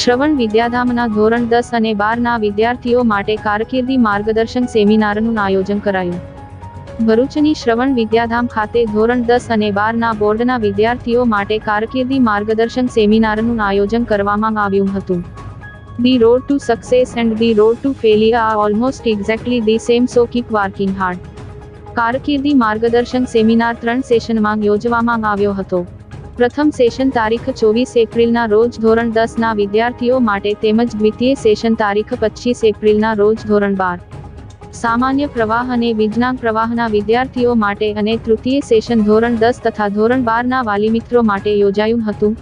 શ્રવણ વિદ્યાધામના ધોરણ દસ અને બારના વિદ્યાર્થીઓ માટે કારકિર્દી માર્ગદર્શન સેમિનારનું આયોજન કરાયું. ભરૂચની શ્રવણ વિદ્યાધામ ખાતે ધોરણ દસ અને બારના બોર્ડના વિદ્યાર્થીઓ માટે કારકિર્દી માર્ગદર્શન સેમિનારનું આયોજન કરવામાં આવ્યું હતું. The road to success and the road to failure are almost exactly the same so keep working hard. કારકિર્દી માર્ગદર્શન સેમિનાર ત્રણ સેશનમાં યોજવામાં આવ્યો હતો. પ્રથમ સેશન તારીખ ચોવીસ એપ્રિલના રોજ ધોરણ દસના વિદ્યાર્થીઓ માટે તેમજ દ્વિતીય સેશન તારીખ પચીસ એપ્રિલના રોજ ધોરણ બાર. સામાન્ય પ્રવાહ અને વિજ્ઞાન પ્રવાહના વિદ્યાર્થીઓ માટે અને તૃતીય સેશન ધોરણ દસ તથા ધોરણ બારના વાલી મિત્રો માટે યોજાયું હતું.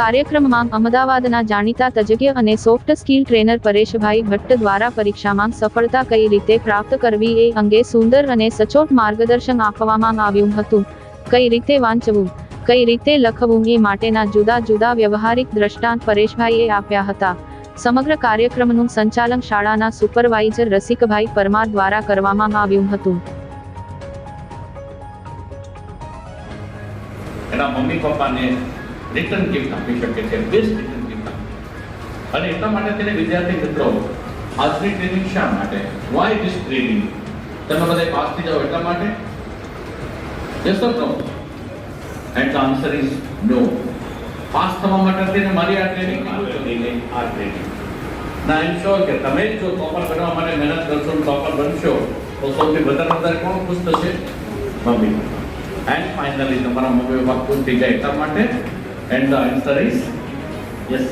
કાર્યક્રમમાં અમદાવાદના જાણીતા તજજ્ઞ અને soft skill trainer Pareshbhai Bhatt દ્વારા પરીક્ષામાં સફળતા કઈ રીતે પ્રાપ્ત કરવી એ અંગે સુંદર અને સચોટ માર્ગદર્શન આપવામાં આવ્યું હતું. કઈ રીતે વાંચવું? કઈ રીતે લખવું એ માટેના જુદા જુદા વ્યવહારિક દ્રષ્ટાંત પરેશભાઈએ આપ્યા હતા. સમગ્ર કાર્યક્રમનું સંચાલન શાળાના સુપરવાઇઝર રસિકભાઈ પરમાર દ્વારા કરવામાં આવ્યું હતું. એના મમ્મી પપ્પાને રિટર્ન ગિફ્ટ આપી શકે છે બેસ્ટ રિટર્ન ગિફ્ટ અને એટલા માટે તેને વિદ્યાર્થી મિત્રો આજની ટ્રેનિંગ શા માટે? વાય ધીસ ટ્રેનિંગ તમે બધા પાસ થઈ જાઓ એટલા માટે? Yes or no and the answer is no. Pass થવા માટે મારી આ ટ્રેનિંગ આ ટ્રેનિંગ ના એમ શ્યોર કે તમે જ જો ટોપર બનવા માટે મહેનત કરશો ટોપર બનશો. તો સૌથી વધારે વધારે કોણ ખુશ થશે? મમ્મી. એન્ડ ફાઇનલી તમારા મમ્મી પપ્પા ખુશ થઈ જાય એટલા માટે. And the answer is yes